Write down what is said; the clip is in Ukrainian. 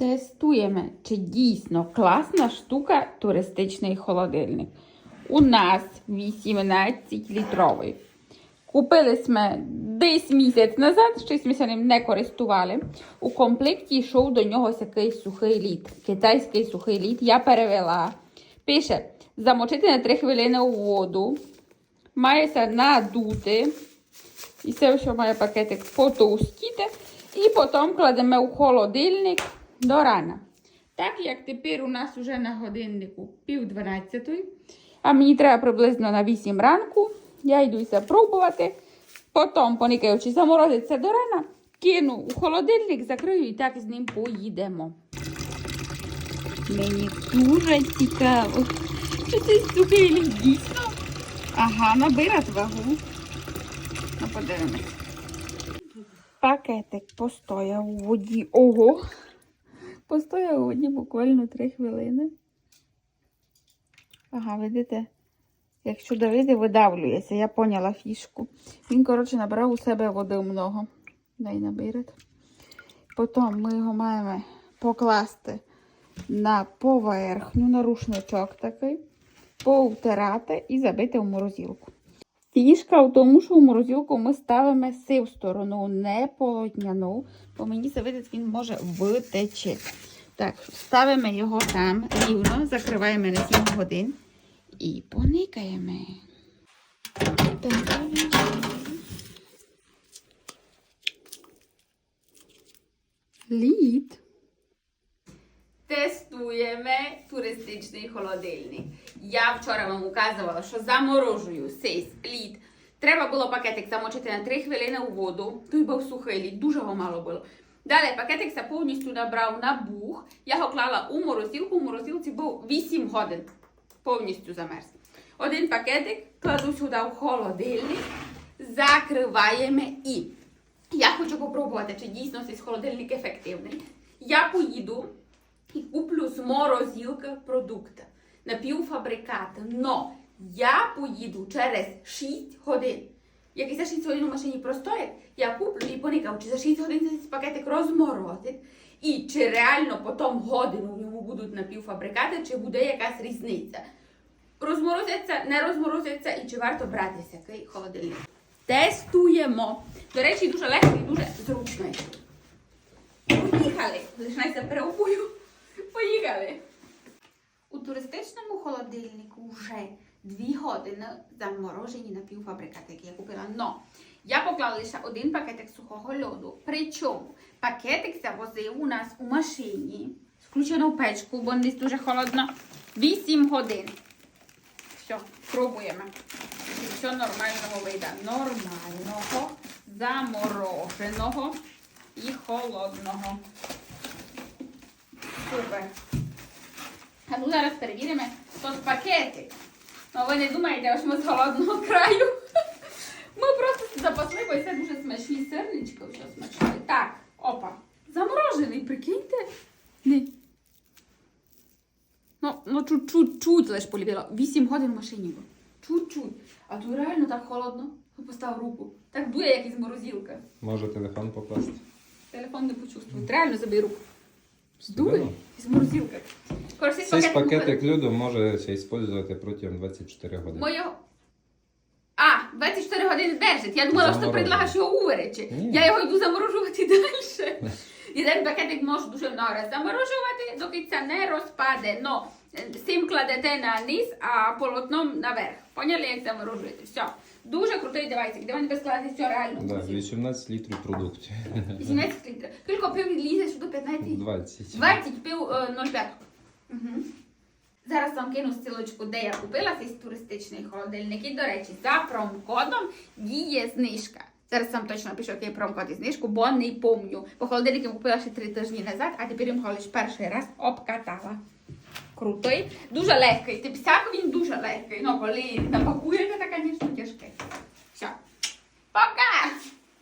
Тестуємо, чи дійсно класна штука туристичний холодильник. У нас 18 літровий. Купили ми десь місяць назад, щось ми ним не користували. У комплекті йшов до нього такий сухий лід, китайський сухий лід. Я перевела. Пише: замочити на 3 хвилини у воду. Мається надути. І це що має пакетик потовстіти. І потім кладемо у холодильник до рана. Так як тепер у нас вже на годиннику пів дванадцятої, а мені треба приблизно на 8 ранку, я йдуся пробувати. Потім, поникаючи, заморозиться до рана, кину у холодильник, закрию і так з ним поїдемо. Мені дуже цікаво, що цей сухий дійсно. Ага, набирать вагу. Ну, подивимось. Пакетик постояв у воді. Ого! Постояв у воді буквально 3 хвилини. Ага, видите? Якщо давити, видавлюється. Я поняла фішку. Він, коротше, набрав у себе води много. Дай набирать. Потім ми його маємо покласти на поверхню, на рушничок такий, повтирати і забити в морозилку. Фішка в тому, що в морозилку ми ставимо сив сторону, не полотняну, бо мені завидить, він може витече. Так, ставимо його там рівно, закриваємо на 7 годин і поникаємо. Лід. Тестуємо туристичний холодильник. Я вчора вам указувала, що заморожую цей лід. Треба було пакетик замочити на 3 хвилини у воду. Той був сухий лід, дуже його мало було. Далі пакетик повністю набрав на бух. Я його клала у морозилку. У морозилці був 8 годин. Повністю замерз. Один пакетик кладу сюди в холодильник, закриваємо і. Я хочу попробувати, чи дійсно цей холодильник ефективний. Я поїду і куплю з морозилки продукти, напівфабрикати. Но я поїду через 6 годин. Як і за 6 годин у машині простоять, я куплю і поникав, чи за 6 годин цей пакетик розморозить, і чи реально потім годину в ньому будуть напівфабрикати, чи буде якась різниця. Розморозяться, не розморозяться, і чи варто брати такий холодильник. Тестуємо. До речі, дуже легко і дуже зручно. Поїхали. Лишайся переобую. Поїхали. У туристичному холодильнику вже дві години заморожені напівфабрикати, які я купила. Но я поклала лише один пакетик сухого льоду. Причому пакетик завозив у нас у машині, включено в печку, бо десь дуже холодно. 8 годин. Все, пробуємо. Все нормального вийде. Нормального, замороженого і холодного. Супер. А ну зараз перевіримо тут пакетик. Ну ви не думаєте, що ми з холодного краю. Ми просто запасли, бо це дуже смачні сирнички, все смачне. Так, опа. Заморожений, прикиньте. Не. Ну, ну чуть-чуть, чуть лиш полівіла. 8 годин в машині було. Чуть-чуть. А тут реально так холодно. Постав руку. Так дує, як із морозилки. Може телефон покласти. Телефон не почувствує. Реально забий руку. Дує З морозилки. Цей пакетик пакетик люду може ся використовувати протягом 24 години. Моє... А, 24 години держить. Я думала, що ти предлагаєш його уверечі. Ні. Я його йду заморожувати далі. І один пакетик можу дуже много раз заморожувати, доки це не розпаде. Но е, кладете на низ, а полотном наверх. Поняли, як заморожуєте? Все. Дуже крутий девайсик, де вони без все реально. Да, 18 літрів продуктів. 18 літрів. Кілько пив лізе сюди 15? 20. 20 пив е, 0,5. Угу. Зараз вам кину ссылочку, де я купила цей туристичний холодильник. І, до речі, за промкодом діє знижка. Зараз сам точно пишу, який промокод і знижку, бо не помню. Бо холодильник я купила ще три тижні назад, а тепер його лише перший раз обкатала. Крутий, дуже легкий. Ти всяк він дуже легкий. Ну, коли напакуєте, то, звісно, тяжкий. Все. Пока!